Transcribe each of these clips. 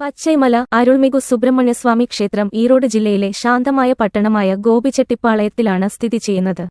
പച്ചൈമല അരുൾമികു സുബ്രഹ്മണ്യസ്വാമി ക്ഷേത്രം ഈറോഡ് ജില്ലയിലെ ശാന്തമായ പട്ടണമായ ഗോപിച്ചെട്ടിപ്പാളയത്തിലാണ് സ്ഥിതി ചെയ്യുന്നത്.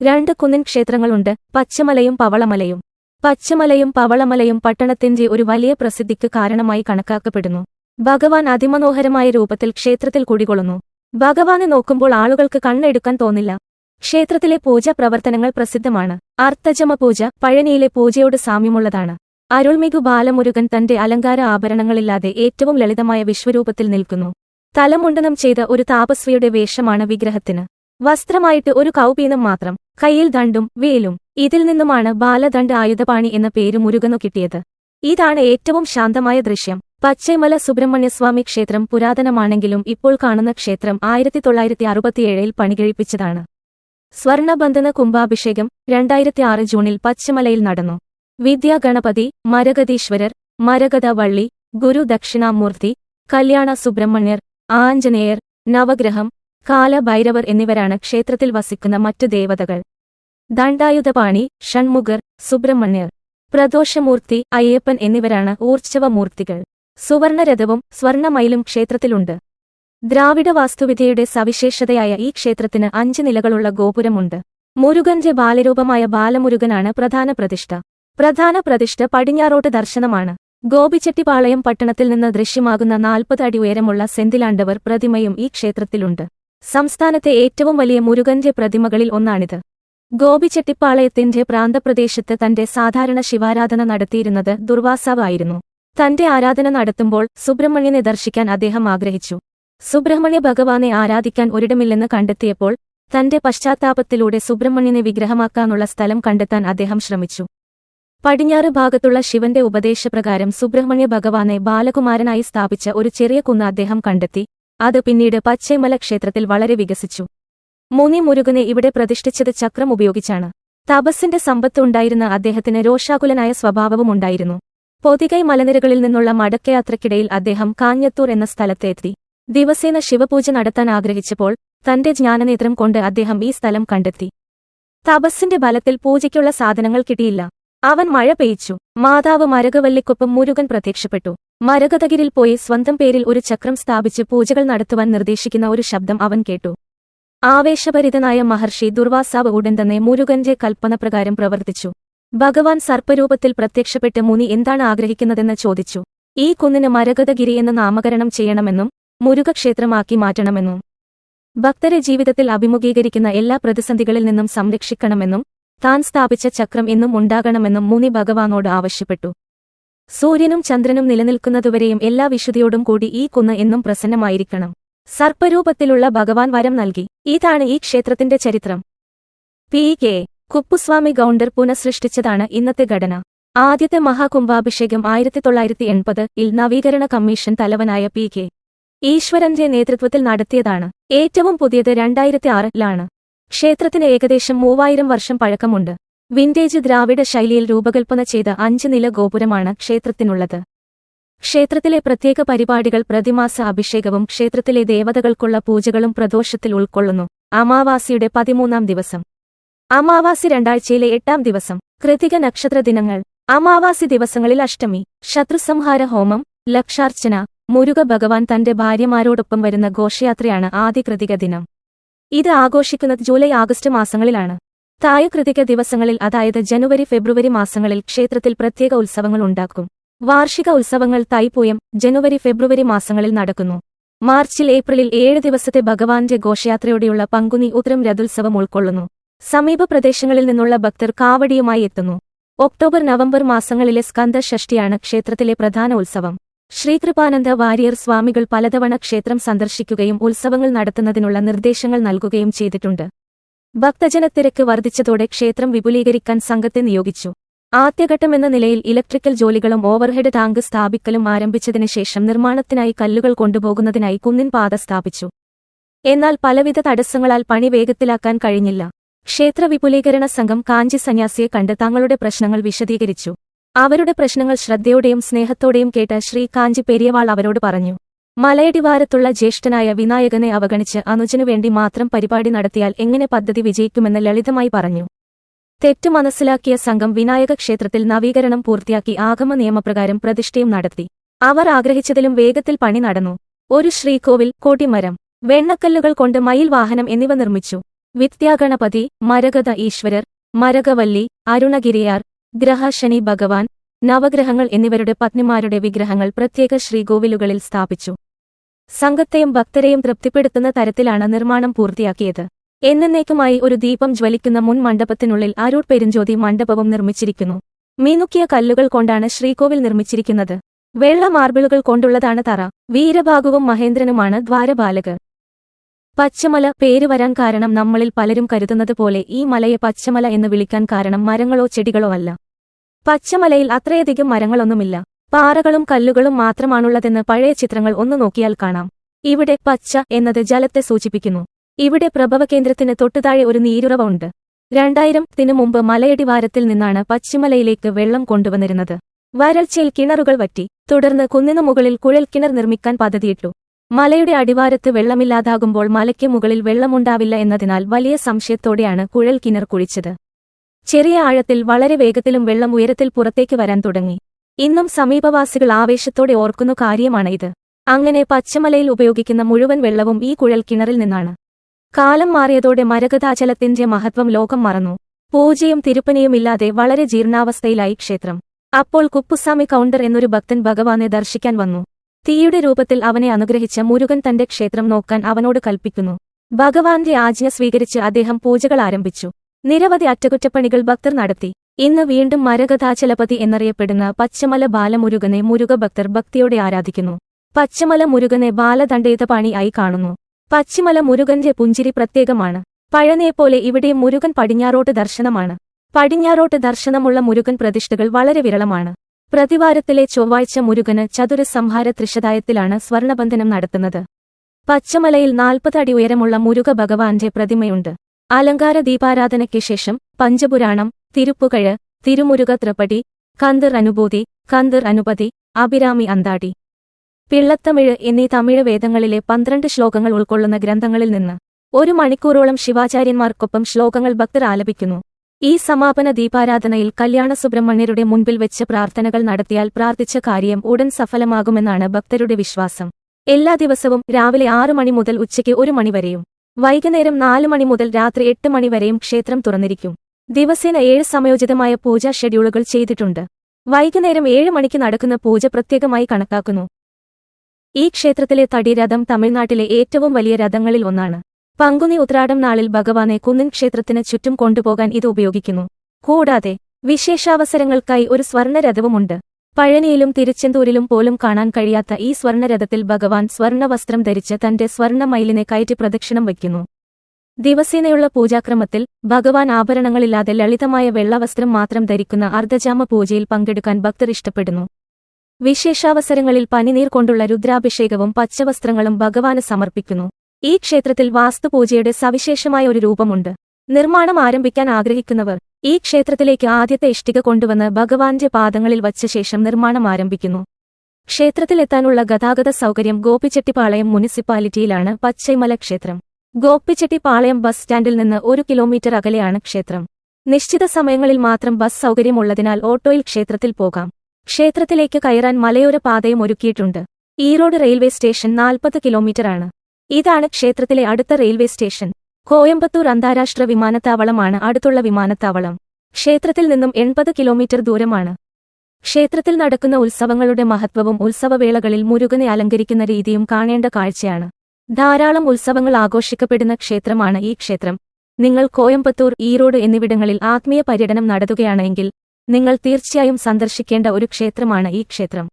രണ്ട് കുന്നിൻ ക്ഷേത്രങ്ങളുണ്ട് പച്ചമലയും പവളമലയും. പച്ചമലയും പവളമലയും പട്ടണത്തിന്റെ ഒരു വലിയ പ്രസിദ്ധിക്ക് കാരണമായി കണക്കാക്കപ്പെടുന്നു. ഭഗവാൻ അതിമനോഹരമായ രൂപത്തിൽ ക്ഷേത്രത്തിൽ കുടികൊള്ളുന്നു. ഭഗവാനെ നോക്കുമ്പോൾ ആളുകൾക്ക് കണ്ണെടുക്കാൻ തോന്നില്ല. ക്ഷേത്രത്തിലെ പൂജാ പ്രവർത്തനങ്ങൾ പ്രസിദ്ധമാണ്. അർത്ഥജമ പൂജ പഴനിയിലെ പൂജയോട് സാമ്യമുള്ളതാണ്. അരുൾമികു ബാലമുരുകൻ തന്റെ അലങ്കാര ആഭരണങ്ങളില്ലാതെ ഏറ്റവും ലളിതമായ വിശ്വരൂപത്തിൽ നിൽക്കുന്നു. തലമുണ്ടനം ചെയ്ത ഒരു താപസ്വിയുടെ വേഷമാണ് വിഗ്രഹത്തിന്. വസ്ത്രമായിട്ട് ഒരു കൗപീനം മാത്രം കയ്യിൽ ദണ്ടും വേലും. ഇതിൽ നിന്നുമാണ് ബാലദണ്ഡ് ആയുധപാണി എന്ന പേര് മുരുകനു കിട്ടിയത്. ഇതാണ് ഏറ്റവും ശാന്തമായ ദൃശ്യം. പച്ചൈമല സുബ്രഹ്മണ്യസ്വാമി ക്ഷേത്രം പുരാതനമാണെങ്കിലും ഇപ്പോൾ കാണുന്ന ക്ഷേത്രം ആയിരത്തി തൊള്ളായിരത്തി അറുപത്തിയേഴിൽ പണികഴിപ്പിച്ചതാണ്. സ്വർണബന്ധന കുംഭാഭിഷേകം രണ്ടായിരത്തി ആറ് ജൂണിൽ പച്ചമലയിൽ നടന്നു. വിദ്യാ ഗണപതി മരഗതീശ്വരർ മരഗത വള്ളി ഗുരു ദക്ഷിണാമൂർത്തി കല്യാണ സുബ്രഹ്മണ്യർ ആഞ്ജനേയർ നവഗ്രഹം കാലഭൈരവർ എന്നിവരാണ് ക്ഷേത്രത്തിൽ വസിക്കുന്ന മറ്റു ദേവതകൾ. ദണ്ഡായുധപാണി ഷൺമുഖർ സുബ്രഹ്മണ്യർ പ്രദോഷമൂർത്തി അയ്യപ്പൻ എന്നിവരാണ് ഊർജവമൂർത്തികൾ. സുവർണരഥവും സ്വർണമയിലും ക്ഷേത്രത്തിലുണ്ട്. ദ്രാവിഡ വാസ്തുവിദ്യയുടെ സവിശേഷതയായ ഈ ക്ഷേത്രത്തിന് അഞ്ച് നിലകളുള്ള ഗോപുരമുണ്ട്. മുരുകന്റെ ബാലരൂപമായ ബാലമുരുകനാണ് പ്രധാന പ്രതിഷ്ഠ. പ്രധാന പ്രതിഷ്ഠ പടിഞ്ഞാറോട്ട് ദർശനമാണ്. ഗോപിച്ചെട്ടിപ്പാളയം പട്ടണത്തിൽ നിന്ന് ദൃശ്യമാകുന്ന നാൽപ്പത് അടി ഉയരമുള്ള സെന്തിലാണ്ടവർ പ്രതിമയും ഈ ക്ഷേത്രത്തിലുണ്ട്. സംസ്ഥാനത്തെ ഏറ്റവും വലിയ മുരുകന്റെ പ്രതിമകളിൽ ഒന്നാണിത്. ഗോപിച്ചെട്ടിപ്പാളയത്തിന്റെ പ്രാന്തപ്രദേശത്ത് തന്റെ സാധാരണ ശിവാരാധന നടത്തിയിരുന്നത് ദുർവാസാവായിരുന്നു തന്റെ ആരാധന നടത്തുമ്പോൾ സുബ്രഹ്മണ്യനെ ദർശിക്കാൻ അദ്ദേഹം ആഗ്രഹിച്ചു. സുബ്രഹ്മണ്യ ഭഗവാനെ ആരാധിക്കാൻ ഒരിടമില്ലെന്ന് കണ്ടെത്തിയപ്പോൾ തന്റെ പശ്ചാത്താപത്തിലൂടെ സുബ്രഹ്മണ്യനെ വിഗ്രഹമാക്കാനുള്ള സ്ഥലം കണ്ടെത്താൻ അദ്ദേഹം ശ്രമിച്ചു. പടിഞ്ഞാറ് ഭാഗത്തുള്ള ശിവന്റെ ഉപദേശപ്രകാരം സുബ്രഹ്മണ്യ ഭഗവാനെ ബാലകുമാരനായി സ്ഥാപിച്ച ഒരു ചെറിയ കുന്ന് അദ്ദേഹം കണ്ടെത്തി. അത് പിന്നീട് പച്ചൈമല ക്ഷേത്രത്തിൽ വളരെ വികസിച്ചു. മുനി മുരുകനെ ഇവിടെ പ്രതിഷ്ഠിച്ചത് ചക്രം ഉപയോഗിച്ചാണ്. തപസ്സിന്റെ സമ്പത്ത് ഉണ്ടായിരുന്ന അദ്ദേഹത്തിന് രോഷാകുലനായ സ്വഭാവവുമുണ്ടായിരുന്നു പൊതികൈ മലനിരകളിൽ നിന്നുള്ള മടക്കയാത്രക്കിടയിൽ അദ്ദേഹം കാഞ്ഞത്തൂർ എന്ന സ്ഥലത്തെത്തി. ദിവസേന ശിവപൂജ നടത്താൻ ആഗ്രഹിച്ചപ്പോൾ തന്റെ ജ്ഞാനനേത്രം കൊണ്ട് അദ്ദേഹം ഈ സ്ഥലം കണ്ടെത്തി. തപസ്സിന്റെ ബലത്തിൽ പൂജയ്ക്കുള്ള സാധനങ്ങൾ കിട്ടിയില്ല. അവൻ മഴ പെയ്ച്ചു. മാതാവ് മരകവല്ലിക്കൊപ്പം മുരുകൻ പ്രത്യക്ഷപ്പെട്ടു. മരകതകിരിൽ പോയി സ്വന്തം പേരിൽ ഒരു ചക്രം സ്ഥാപിച്ച് പൂജകൾ നടത്തുവാൻ നിർദ്ദേശിക്കുന്ന ഒരു ശബ്ദം അവൻ കേട്ടു. ആവേശഭരിതനായ മഹർഷി ദുർവാസാവ് ഉടൻ തന്നെ മുരുകന്റെ കൽപ്പനപ്രകാരം പ്രവർത്തിച്ചു. ഭഗവാൻ സർപ്പരൂപത്തിൽ പ്രത്യക്ഷപ്പെട്ട് മുനി എന്താണ് ആഗ്രഹിക്കുന്നതെന്ന് ചോദിച്ചു. ഈ കുന്നിന് മരകതഗിരി എന്ന് നാമകരണം ചെയ്യണമെന്നും മുരുകക്ഷേത്രമാക്കി മാറ്റണമെന്നും ഭക്തരെ ജീവിതത്തിൽ അഭിമുഖീകരിക്കുന്ന എല്ലാ പ്രതിസന്ധികളിൽ നിന്നും സംരക്ഷിക്കണമെന്നും താൻ സ്ഥാപിച്ച ചക്രം എന്നും ഉണ്ടാകണമെന്നും മുനി ഭഗവാനോട് ആവശ്യപ്പെട്ടു. സൂര്യനും ചന്ദ്രനും നിലനിൽക്കുന്നതുവരെയും എല്ലാ വിശുദ്ധിയോടും കൂടി ഈ കുന്ന് എന്നും പ്രസന്നമായിരിക്കണം. സർപ്പരൂപത്തിലുള്ള ഭഗവാൻ വരം നൽകി. ഇതാണ് ഈ ക്ഷേത്രത്തിന്റെ ചരിത്രം. പി. കെ. കുപ്പുസ്വാമി ഗൗണ്ടർ പുനഃസൃഷ്ടിച്ചതാണ് ഇന്നത്തെ ഘടന. ആദ്യത്തെ മഹാകുംഭാഭിഷേകം ആയിരത്തി തൊള്ളായിരത്തി എൺപത് ഇൽ നവീകരണ കമ്മീഷൻ തലവനായ പി. കെ. ഈശ്വരന്റെ നേതൃത്വത്തിൽ നടത്തിയതാണ്. ഏറ്റവും പുതിയത് രണ്ടായിരത്തി ആറിലാണ് ക്ഷേത്രത്തിന് ഏകദേശം മൂവായിരം വർഷം പഴക്കമുണ്ട്. വിന്റേജ് ദ്രാവിഡ ശൈലിയിൽ രൂപകൽപ്പന ചെയ്ത അഞ്ച് നില ഗോപുരമാണ് ക്ഷേത്രത്തിനുള്ളത്. ക്ഷേത്രത്തിലെ പ്രത്യേക പരിപാടികൾ പ്രതിമാസ അഭിഷേകവും ക്ഷേത്രത്തിലെ ദേവതകൾക്കുള്ള പൂജകളും പ്രദോഷത്തിൽ ഉൾക്കൊള്ളുന്നു. അമാവാസിയുടെ പതിമൂന്നാം ദിവസം. അമാവാസി രണ്ടാഴ്ചയിലെ എട്ടാം ദിവസം. കൃതിക നക്ഷത്ര ദിനങ്ങൾ. അമാവാസി ദിവസങ്ങളിൽ അഷ്ടമി ശത്രുസംഹാര ഹോമം ലക്ഷാർച്ചന മുരുക ഭഗവാൻ തന്റെ ഭാര്യമാരോടൊപ്പം വരുന്ന ഘോഷയാത്രയാണ് ആദ്യ കൃതിക ദിനം. ഇത് ആഘോഷിക്കുന്നത് ജൂലൈ ആഗസ്റ്റ് മാസങ്ങളിലാണ്. തായകൃതിക ദിവസങ്ങളിൽ അതായത് ജനുവരി ഫെബ്രുവരി മാസങ്ങളിൽ ക്ഷേത്രത്തിൽ പ്രത്യേക ഉത്സവങ്ങൾ ഉണ്ടാക്കും. വാർഷിക ഉത്സവങ്ങൾ തൈപ്പൂയം ജനുവരി ഫെബ്രുവരി മാസങ്ങളിൽ നടക്കുന്നു. മാർച്ചിൽ ഏപ്രിലിൽ ഏഴ് ദിവസത്തെ ഭഗവാന്റെ ഘോഷയാത്രയോടെയുള്ള പങ്കുനി ഉത്തരം രഥോത്സവം ഉൾക്കൊള്ളുന്നു. സമീപ പ്രദേശങ്ങളിൽ നിന്നുള്ള ഭക്തർ കാവടിയുമായി എത്തുന്നു. ഒക്ടോബർ നവംബർ മാസങ്ങളിലെ സ്കന്ദ ഷഷ്ടിയാണ് ക്ഷേത്രത്തിലെ പ്രധാന ഉത്സവം. ശ്രീകൃപാനന്ദ വാര്യർ സ്വാമികൾ പലതവണ ക്ഷേത്രം സന്ദർശിക്കുകയും ഉത്സവങ്ങൾ നടത്തുന്നതിനുള്ള നിർദ്ദേശങ്ങൾ നൽകുകയും ചെയ്തിട്ടുണ്ട്. ഭക്തജനത്തിരക്ക് വർദ്ധിച്ചതോടെ ക്ഷേത്രം വിപുലീകരിക്കാൻ സംഘത്തെ നിയോഗിച്ചു. ആദ്യഘട്ടമെന്ന നിലയിൽ ഇലക്ട്രിക്കൽ ജോലികളും ഓവർഹെഡ് ടാങ്ക് സ്ഥാപിക്കലും ആരംഭിച്ചതിനു ശേഷം നിർമ്മാണത്തിനായി കല്ലുകൾ കൊണ്ടുപോകുന്നതിനായി കുന്നിൻ പാത സ്ഥാപിച്ചു. എന്നാൽ പലവിധ തടസ്സങ്ങളാൽ പണി വേഗത്തിലാക്കാൻ കഴിഞ്ഞില്ല. ക്ഷേത്ര വിപുലീകരണ സംഘം കാഞ്ചി സന്യാസിയെ കണ്ട് തങ്ങളുടെ പ്രശ്നങ്ങൾ വിശദീകരിച്ചു. അവരുടെ പ്രശ്നങ്ങൾ ശ്രദ്ധയോടെയും സ്നേഹത്തോടെയും കേട്ട ശ്രീ കാഞ്ചി പെരിയവാൾ അവരോട് പറഞ്ഞു മലയടിവാരത്തുള്ള ജ്യേഷ്ഠനായ വിനായകനെ അവഗണിച്ച് അനുജനു വേണ്ടി മാത്രം പരിപാടി നടത്തിയാൽ എങ്ങനെ പദ്ധതി വിജയിക്കുമെന്ന് ലളിതമായി പറഞ്ഞു. തെറ്റു മനസ്സിലാക്കിയ സംഘം വിനായക ക്ഷേത്രത്തിൽ നവീകരണം പൂർത്തിയാക്കി ആഗമ നിയമപ്രകാരം പ്രതിഷ്ഠയും നടത്തി. അവർ ആഗ്രഹിച്ചതിലും വേഗത്തിൽ പണി നടന്നു. ഒരു ശ്രീകോവിൽ കോടിമരം വെണ്ണക്കല്ലുകൾ കൊണ്ട് മയിൽ വാഹനം എന്നിവ നിർമ്മിച്ചു. വിദ്യാഗണപതി മരഗത ഈശ്വരർ മരകവല്ലി അരുണഗിരിയാർ ഗ്രഹശനി ഭഗവാൻ നവഗ്രഹങ്ങൾ എന്നിവരുടെ പത്നിമാരുടെ വിഗ്രഹങ്ങൾ പ്രത്യേക ശ്രീകോവിലുകളിൽ സ്ഥാപിച്ചു. സംഘത്തെയും ഭക്തരെയും തൃപ്തിപ്പെടുത്തുന്ന തരത്തിലാണ് നിർമ്മാണം പൂർത്തിയാക്കിയത്. എന്നേക്കുമായി ഒരു ദീപം ജ്വലിക്കുന്ന മുൻ മണ്ഡപത്തിനുള്ളിൽ അരൂർ പെരുഞ്ചോതി മണ്ഡപവും നിർമ്മിച്ചിരിക്കുന്നു. മീനുക്കിയ കല്ലുകൾ കൊണ്ടാണ് ശ്രീകോവിൽ നിർമ്മിച്ചിരിക്കുന്നത്. വെള്ള മാർബിളുകൾ കൊണ്ടുള്ളതാണ് തറ. വീരഭാഗുവും മഹേന്ദ്രനുമാണ് ദ്വാരപാലകർ. പച്ചമല പേര് വരാൻ കാരണം നമ്മളിൽ പലരും കരുതുന്നത് പോലെ ഈ മലയെ പച്ചമല എന്ന് വിളിക്കാൻ കാരണം മരങ്ങളോ ചെടികളോ അല്ല. പച്ചമലയിൽ അത്രയധികം മരങ്ങളൊന്നുമില്ല. പാറകളും കല്ലുകളും മാത്രമാണുള്ളതെന്ന് പഴയ ചിത്രങ്ങൾ ഒന്ന് നോക്കിയാൽ കാണാം. ഇവിടെ പച്ച എന്നത് ജലത്തെ സൂചിപ്പിക്കുന്നു. ഇവിടെ പ്രഭവകേന്ദ്രത്തിന് തൊട്ടുതാഴെ ഒരു നീരുറവ ഉണ്ട്. രണ്ടായിരം തിനു മുമ്പ് മലയടിവാരത്തിൽ നിന്നാണ് പശ്ചിമലയിലേക്ക് വെള്ളം കൊണ്ടുവന്നിരുന്നത്. വരൾച്ചയിൽ കിണറുകൾ വറ്റി. തുടർന്ന് കുന്നിനു മുകളിൽ കുഴൽക്കിണർ നിർമ്മിക്കാൻ പദ്ധതിയിട്ടു. മലയുടെ അടിവാരത്ത് വെള്ളമില്ലാതാകുമ്പോൾ മലയ്ക്ക് മുകളിൽ വെള്ളമുണ്ടാവില്ല എന്നതിനാൽ വലിയ സംശയത്തോടെയാണ് കുഴൽ കിണർ കുഴിച്ചത്. ചെറിയ ആഴത്തിൽ വളരെ വേഗത്തിലും വെള്ളം ഉയരത്തിൽ പുറത്തേക്ക് വരാൻ തുടങ്ങി. ഇന്നും സമീപവാസികൾ ആവേശത്തോടെ ഓർക്കുന്ന കാര്യമാണ് ഇത് അങ്ങനെ പച്ചമലയിൽ ഉപയോഗിക്കുന്ന മുഴുവൻ വെള്ളവും ഈ കുഴൽ കിണറിൽ നിന്നാണ്. കാലം മാറിയതോടെ മരകഥാചലത്തിന്റെ മഹത്വം ലോകം മറന്നു. പൂജയും തിരുപ്പനിയുമില്ലാതെ വളരെ ജീർണാവസ്ഥയിലായി ക്ഷേത്രം. അപ്പോൾ കുപ്പുസ്വാമി കൗണ്ടർ എന്നൊരു ഭക്തൻ ഭഗവാനെ ദർശിക്കാൻ വന്നു. തീയുടെ രൂപത്തിൽ അവനെ അനുഗ്രഹിച്ച മുരുകൻ തന്റെ ക്ഷേത്രം നോക്കാൻ അവനോട് കൽപ്പിക്കുന്നു. ഭഗവാന്റെ ആജ്ഞ സ്വീകരിച്ച് അദ്ദേഹം പൂജകൾ ആരംഭിച്ചു. നിരവധി അറ്റകുറ്റപ്പണികൾ ഭക്തർ നടത്തി. ഇന്ന് വീണ്ടും മരകഥാചലപതി എന്നറിയപ്പെടുന്ന പച്ചമല ബാലമുരുകനെ മുരുക ഭക്തർ ഭക്തിയോടെ ആരാധിക്കുന്നു. പച്ചമല മുരുകനെ ബാലദണ്ഡേതപാണി ആയി കാണുന്നു. പശ്ചിമല മുരുകന്റെ പുഞ്ചിരി പ്രത്യേകമാണ്. പഴനെപ്പോലെ ഇവിടെ മുരുകൻ പടിഞ്ഞാറോട്ട് ദർശനമാണ്. പടിഞ്ഞാറോട്ട് ദർശനമുള്ള മുരുകൻ പ്രതിഷ്ഠകൾ വളരെ വിരളമാണ്. പ്രതിവാരത്തിലെ ചൊവ്വാഴ്ച മുരുകന് ചതുര സംഹാര ത്രിശതായത്തിലാണ് സ്വർണബന്ധനം നടത്തുന്നത്. പച്ചമലയിൽ നാൽപ്പത് അടി ഉയരമുള്ള മുരുക ഭഗവാന്റെ പ്രതിമയുണ്ട്. അലങ്കാര ദീപാരാധനയ്ക്ക് ശേഷം പഞ്ചപുരാണം തിരുപ്പുകഴ് തിരുമുരുക ത്രിപടി കന്തിർ അനുഭൂതി കന്തിർ അനുപതി അഭിരാമി അന്താടി. പിള്ളത്തമിഴ് എന്നീ തമിഴ് വേദങ്ങളിലെ പന്ത്രണ്ട് ശ്ലോകങ്ങൾ ഉൾക്കൊള്ളുന്ന ഗ്രന്ഥങ്ങളിൽ നിന്ന് ഒരു മണിക്കൂറോളം ശിവാചാര്യന്മാർക്കൊപ്പം ശ്ലോകങ്ങൾ ഭക്തർ ആലപിക്കുന്നു. ഈ സമാപന ദീപാരാധനയിൽ കല്യാണ സുബ്രഹ്മണ്യരുടെ മുൻപിൽ വെച്ച് പ്രാർത്ഥനകൾ നടത്തിയാൽ പ്രാർത്ഥിച്ച കാര്യം ഉടൻ സഫലമാകുമെന്നാണ് ഭക്തരുടെ വിശ്വാസം. എല്ലാ ദിവസവും രാവിലെ ആറു മണി മുതൽ ഉച്ചയ്ക്ക് ഒരു മണിവരെയും വൈകുന്നേരം നാല് മണി മുതൽ രാത്രി എട്ട് മണിവരെയും ക്ഷേത്രം തുറന്നിരിക്കും. ദിവസേന ഏഴ് സമയോചിതമായ പൂജാ ഷെഡ്യൂളുകൾ ചെയ്തിട്ടുണ്ട്. വൈകുന്നേരം ഏഴ് മണിക്ക് നടക്കുന്ന പൂജ പ്രത്യേകമായി കണക്കാക്കുന്നു. ഈ ക്ഷേത്രത്തിലെ തടി തടിരഥം തമിഴ്നാട്ടിലെ ഏറ്റവും വലിയ രഥങ്ങളിൽ ഒന്നാണ്. പങ്കുനി ഉത്രാടം നാളിൽ ഭഗവാനെ കുന്നിൻ ക്ഷേത്രത്തിന് ചുറ്റും കൊണ്ടുപോകാൻ ഇത് ഉപയോഗിക്കുന്നു. കൂടാതെ വിശേഷാവസരങ്ങൾക്കായി ഒരു സ്വർണരഥവുമുണ്ട് പഴനിയിലും തിരുച്ചെന്തൂരിലും പോലും കാണാൻ കഴിയാത്ത ഈ സ്വർണരഥത്തിൽ ഭഗവാൻ സ്വർണവസ്ത്രം ധരിച്ച് തന്റെ സ്വർണമയിലിനെ കയറ്റി പ്രദക്ഷിണം വയ്ക്കുന്നു. ദിവസേനയുള്ള പൂജാക്രമത്തിൽ ഭഗവാൻ ആഭരണങ്ങളില്ലാതെ ലളിതമായ വെള്ളവസ്ത്രം മാത്രം ധരിക്കുന്ന അർദ്ധജാമ പൂജയിൽ പങ്കെടുക്കാൻ ഭക്തർ ഇഷ്ടപ്പെടുന്നു. വിശേഷാവസരങ്ങളിൽ പനിനീർ കൊണ്ടുള്ള രുദ്രാഭിഷേകവും പച്ചവസ്ത്രങ്ങളും ഭഗവാന് സമർപ്പിക്കുന്നു. ഈ ക്ഷേത്രത്തിൽ വാസ്തുപൂജയുടെ സവിശേഷമായ ഒരു രൂപമുണ്ട്. നിർമ്മാണം ആരംഭിക്കാൻ ആഗ്രഹിക്കുന്നവർ ഈ ക്ഷേത്രത്തിലേക്ക് ആദ്യത്തെ ഇഷ്ടിക കൊണ്ടുവന്ന് ഭഗവാന്റെ പാദങ്ങളിൽ വച്ച ശേഷം നിർമ്മാണം ആരംഭിക്കുന്നു. ക്ഷേത്രത്തിലെത്താനുള്ള ഗതാഗത സൗകര്യം ഗോപിച്ചെട്ടിപ്പാളയം മുനിസിപ്പാലിറ്റിയിലാണ് പച്ചൈമല ക്ഷേത്രം. ഗോപിച്ചെട്ടിപ്പാളയം ബസ് സ്റ്റാൻഡിൽ നിന്ന് ഒരു കിലോമീറ്റർ അകലെയാണ് ക്ഷേത്രം. നിശ്ചിത സമയങ്ങളിൽ മാത്രം ബസ് സൗകര്യമുള്ളതിനാൽ ഓട്ടോയിൽ ക്ഷേത്രത്തിൽ പോകാം. ക്ഷേത്രത്തിലേക്ക് കയറാൻ മലയോര പാതയും ഒരുക്കിയിട്ടുണ്ട്. ഈറോഡ് റെയിൽവേ സ്റ്റേഷൻ നാൽപ്പത് കിലോമീറ്ററാണ്. ഇതാണ് ക്ഷേത്രത്തിലെ അടുത്ത റെയിൽവേ സ്റ്റേഷൻ. കോയമ്പത്തൂർ അന്താരാഷ്ട്ര വിമാനത്താവളമാണ് അടുത്തുള്ള വിമാനത്താവളം. ക്ഷേത്രത്തിൽ നിന്നും എൺപത് കിലോമീറ്റർ ദൂരമാണ്. ക്ഷേത്രത്തിൽ നടക്കുന്ന ഉത്സവങ്ങളുടെ മഹത്വവും ഉത്സവവേളകളിൽ മുരുകനെ അലങ്കരിക്കുന്ന രീതിയും കാണേണ്ട കാഴ്ചയാണ്. ധാരാളം ഉത്സവങ്ങൾ ആഘോഷിക്കപ്പെടുന്ന ക്ഷേത്രമാണ് ഈ ക്ഷേത്രം. നിങ്ങൾ കോയമ്പത്തൂർ ഈറോഡ് എന്നിവിടങ്ങളിൽ ആത്മീയ പര്യടനം നടത്തുകയാണെങ്കിൽ നിങ്ങൾ തീർച്ചയായും സന്ദർശിക്കേണ്ട ഒരു ക്ഷേത്രമാണ് ഈ ക്ഷേത്രം.